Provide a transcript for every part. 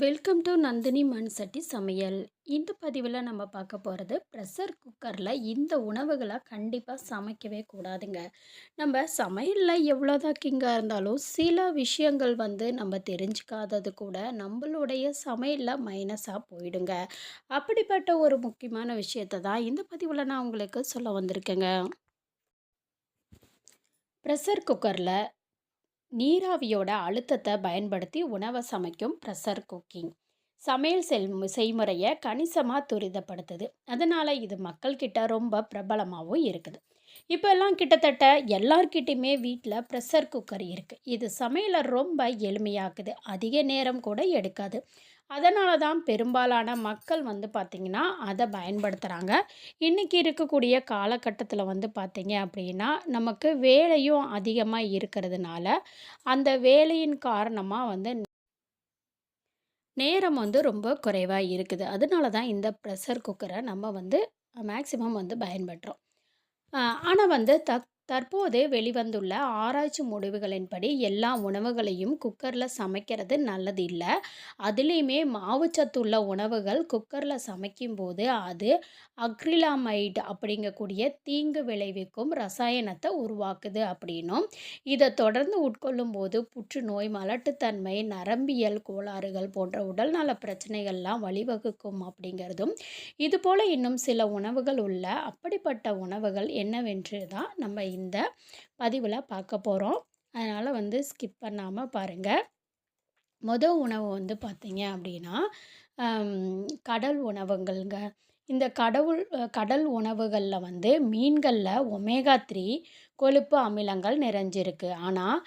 Welcome to Nandini மண் சட்டி சமையல் இந்த பதிவில் நம்ம பார்க்க போகிறது ப்ரெஷர் குக்கரில் இந்த உணவுகளை கண்டிப்பாக சமைக்கவே கூடாதுங்க. நம்ம சமையலில் எவ்வளோதான் கிங்காக இருந்தாலும் சில விஷயங்கள் வந்து நம்ம தெரிஞ்சுக்காதது கூட நம்மளுடைய சமையலில் மைனஸாக போயிடுங்க. அப்படிப்பட்ட ஒரு முக்கியமான விஷயத்தை தான் இந்த பதிவில் நான் உங்களுக்கு சொல்ல வந்திருக்கேங்க. ப்ரெஷர் குக்கரில் நீராவியோட அழுத்தத்தை பயன்படுத்தி உணவை சமைக்கும் ப்ரெஷர் குக்கிங் சமையல் செல் செய்முறையை கணிசமாக துரிதப்படுத்துது. அதனால் இது மக்கள்கிட்ட ரொம்ப பிரபலமாகவும் இருக்குது. இப்போ எல்லாம் கிட்டத்தட்ட எல்லார்கிட்டையுமே வீட்டில் ப்ரெஷர் குக்கர் இருக்குது இது சமையலை ரொம்ப எளிமையாக்குது. அதிக நேரம் கூட எடுக்காது. அதனால தான் பெரும்பாலான மக்கள் வந்து பார்த்திங்கன்னா அதை பயன்படுத்துகிறாங்க இன்றைக்கி இருக்கக்கூடிய காலகட்டத்தில் வந்து பார்த்திங்க அப்படின்னா நமக்கு வேலையும் அதிகமாக இருக்கிறதுனால அந்த வேலையின் காரணமாக வந்து நேரம் வந்து ரொம்ப குறைவாக இருக்குது. அதனால தான் இந்த ப்ரெஷர் குக்கரை நம்ம வந்து மேக்சிமம் வந்து பயன்படுறோம் ஆனால் வந்து தக் தற்போது வெளிவந்துள்ள ஆராய்ச்சி முடிவுகளின்படி எல்லா உணவுகளையும் குக்கரில் சமைக்கிறது நல்லது இல்லை அதுலேயுமே மாவுச்சத்துள்ள உணவுகள் குக்கரில் சமைக்கும்போது அது அக்ரிலாமைட் அப்படிங்கக்கூடிய தீங்கு விளைவிக்கும் ரசாயனத்தை உருவாக்குது அப்படின்னும். இதை தொடர்ந்து உட்கொள்ளும் போது புற்றுநோய் மலட்டுத்தன்மை நரம்பியல் கோளாறுகள் போன்ற உடல்நல பிரச்சனைகள்லாம் வழிவகுக்கும் அப்படிங்கிறதும். இதுபோல் இன்னும் சில உணவுகள் உள்ள அப்படிப்பட்ட உணவுகள் என்னவென்று தான் நம்ம இந்த பதிவில் பார்க்க போகிறோம் அதனால் வந்து ஸ்கிப் பண்ணாமல் பாருங்கள் மொதல் உணவு வந்து பார்த்தீங்க அப்படின்னா கடல் உணவுங்கள்ங்க. இந்த கடவுள் கடல் உணவுகளில் வந்து மீன்களில் ஒமேகா த்ரீ கொழுப்பு அமிலங்கள் நிறைஞ்சிருக்கு. ஆனால்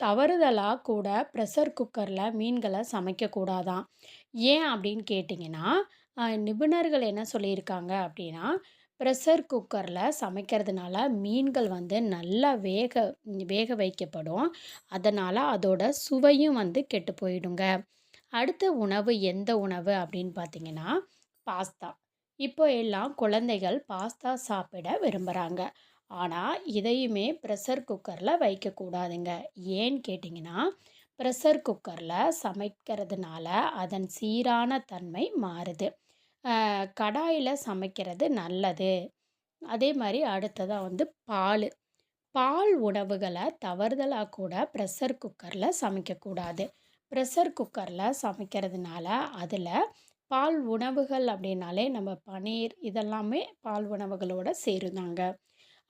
தவறுதலாக கூட ப்ரெஷர் குக்கரில் மீன்களை சமைக்கக்கூடாதான் ஏன் அப்படின்னு கேட்டிங்கன்னா நிபுணர்கள் என்ன சொல்லியிருக்காங்க அப்படின்னா ப்ரெஷர் குக்கரில் சமைக்கிறதுனால மீன்கள் வந்து நல்லா வேக வேக வைக்கப்படும். அதனால் அதோட சுவையும் வந்து கெட்டு போயிடுங்க. அடுத்த உணவு எந்த உணவு அப்படின்னு பார்த்தீங்கன்னா பாஸ்தா. இப்போ எல்லாம் குழந்தைகள் பாஸ்தா சாப்பிட விரும்புகிறாங்க ஆனால் இதையுமே ப்ரெஷர் குக்கரில் வைக்கக்கூடாதுங்க. ஏன்னு கேட்டிங்கன்னா ப்ரெஷர் குக்கரில் சமைக்கிறதுனால அதன் சீரான தன்மை மாறுது. கடாயில் சமைக்கிறது நல்லது. அதே மாதிரி அடுத்ததாக வந்து பால். பால் உணவுகளை தவறுதலாக கூட ப்ரெஷர் குக்கரில் சமைக்கக்கூடாது. ப்ரெஷர் குக்கரில் சமைக்கிறதுனால அதில் பால் உணவுகள் அப்படின்னாலே நம்ம பனீர் இதெல்லாமே பால் உணவுகளோடு சேருந்தாங்க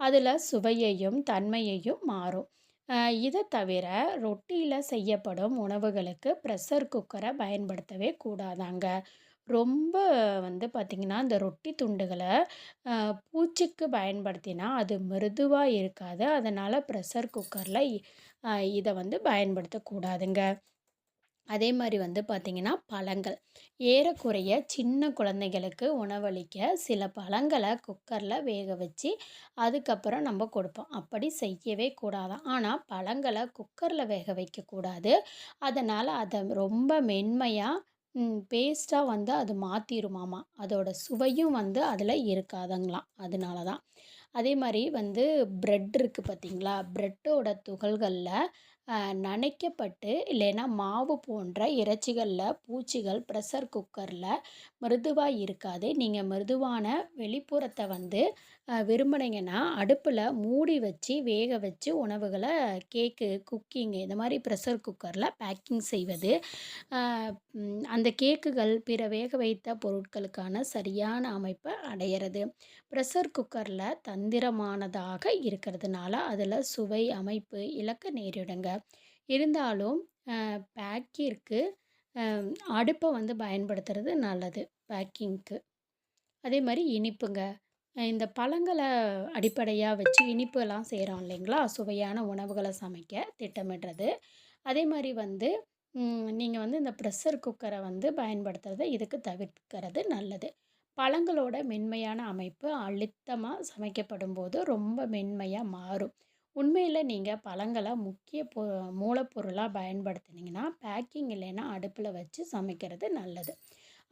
அதில் சுவையையும் தன்மையையும் மாறும். இதை தவிர ரொட்டியில் செய்யப்படும் உணவுகளுக்கு ப்ரெஷர் குக்கரை பயன்படுத்தவே கூடாதாங்க. ரொம்ப வந்து பார்த்திங்கன்னா, இந்த ரொட்டி துண்டுகளை பூச்சிக்கு பயன்படுத்தினா, அது மிருதுவாக இருக்காது. அதனால் ப்ரெஷர் குக்கரில் இதை வந்து பயன்படுத்தக்கூடாதுங்க. அதே மாதிரி வந்து பார்த்திங்கன்னா, பழங்கள். ஏறக்குறைய சின்ன குழந்தைகளுக்கு உணவளிக்க சில பழங்களை குக்கரில் வேக வச்சு, அதுக்கப்புறம் நம்ம கொடுப்போம். அப்படி செய்யவே கூடாது ஆனால் பழங்களை குக்கரில் வேக வைக்கக்கூடாது. அதனால் அதை ரொம்ப மென்மையாக பேஸ்ட்டாக வந்து அது மாற்றிருமாமா அதோட சுவையும் வந்து அதில் இருக்காதுங்களாம். அதனால தான். அதே மாதிரி வந்து ப்ரெட் இருக்குது பார்த்தீங்களா ப்ரெட்டோட துகள்களில் நனைக்கப்பட்டு இல்லைன்னா மாவு போன்ற இறைச்சிகளில் பூச்சிகள் ப்ரெஷர் குக்கரில் மிருதுவாக இருக்காது. நீங்கள் மிருதுவான வெளிப்புறத்தை வந்து விரும்புனீங்கன்னா அடுப்பில் மூடி வச்சு வேக வச்சு உணவுகளை கேக்கு குக்கிங்கு இந்த மாதிரி ப்ரெஷர் குக்கரில் பேக்கிங் செய்வது. அந்த கேக்குகள் பிற வேக வைத்த பொருட்களுக்கான சரியான அமைப்பை அடையிறது. ப்ரெஷர் குக்கரில் தந்திரமானதாக இருக்கிறதுனால அதில் சுவை அமைப்பு இழக்க நேரிடுங்க. இருந்தாலும் பேக்கிற்கு அடுப்பை வந்து பயன்படுத்துறது நல்லது பேக்கிங்க்கு. அதே மாதிரி இனிப்புங்க. இந்த பழங்களை அடிப்படையாக வச்சு இனிப்புலாம் செய்கிறோம் இல்லைங்களா? சுவையான உணவுகளை சமைக்க திட்டமிடுறது. அதே மாதிரி வந்து நீங்கள் வந்து இந்த ப்ரெஷர் குக்கரை வந்து பயன்படுத்துகிறத இதுக்கு தவிர்க்கிறது நல்லது. பழங்களோட மென்மையான அமைப்பு அழுத்தமாக சமைக்கப்படும் போது ரொம்ப மென்மையாக மாறும். உண்மையில் நீங்கள் பழங்களை முக்கிய பொ மூலப்பொருளாக பயன்படுத்தினீங்கன்னா பேக்கிங் இல்லைன்னா அடுப்பில் வச்சு சமைக்கிறது நல்லது.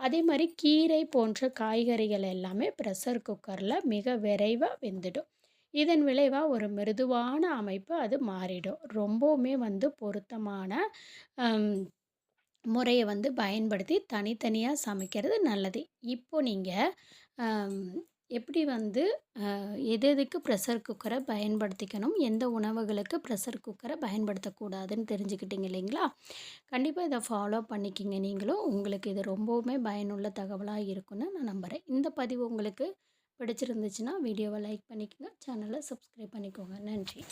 அதே மாதிரி கீரை போன்ற காய்கறிகள் எல்லாமே ப்ரெஷர் குக்கரில் மிக விரைவாக வெந்துடும் இதன் விளைவாக ஒரு மிருதுவான அமைப்பு அது மாறிடும் ரொம்பவுமே வந்து பொருத்தமான முறையை வந்து பயன்படுத்தி தனித்தனியாக சமைக்கிறது நல்லது. இப்போ நீங்கள் எப்படி வந்து எது எதுக்கு ப்ரெஷர் குக்கரை பயன்படுத்திக்கணும், எந்த உணவுகளுக்கு ப்ரெஷர் குக்கரை பயன்படுத்தக்கூடாதுன்னு தெரிஞ்சுக்கிட்டீங்க இல்லைங்களா? கண்டிப்பாக இதை ஃபாலோ பண்ணிக்கிங்க நீங்களும். உங்களுக்கு இது ரொம்பவுமே பயனுள்ள தகவலாக இருக்குன்னு நான் நம்புகிறேன் இந்த பதிவு உங்களுக்கு பிடிச்சிருந்துச்சுன்னா, வீடியோவை லைக் பண்ணிக்கோங்க சேனலை சப்ஸ்கிரைப் பண்ணிக்கோங்க. நன்றி.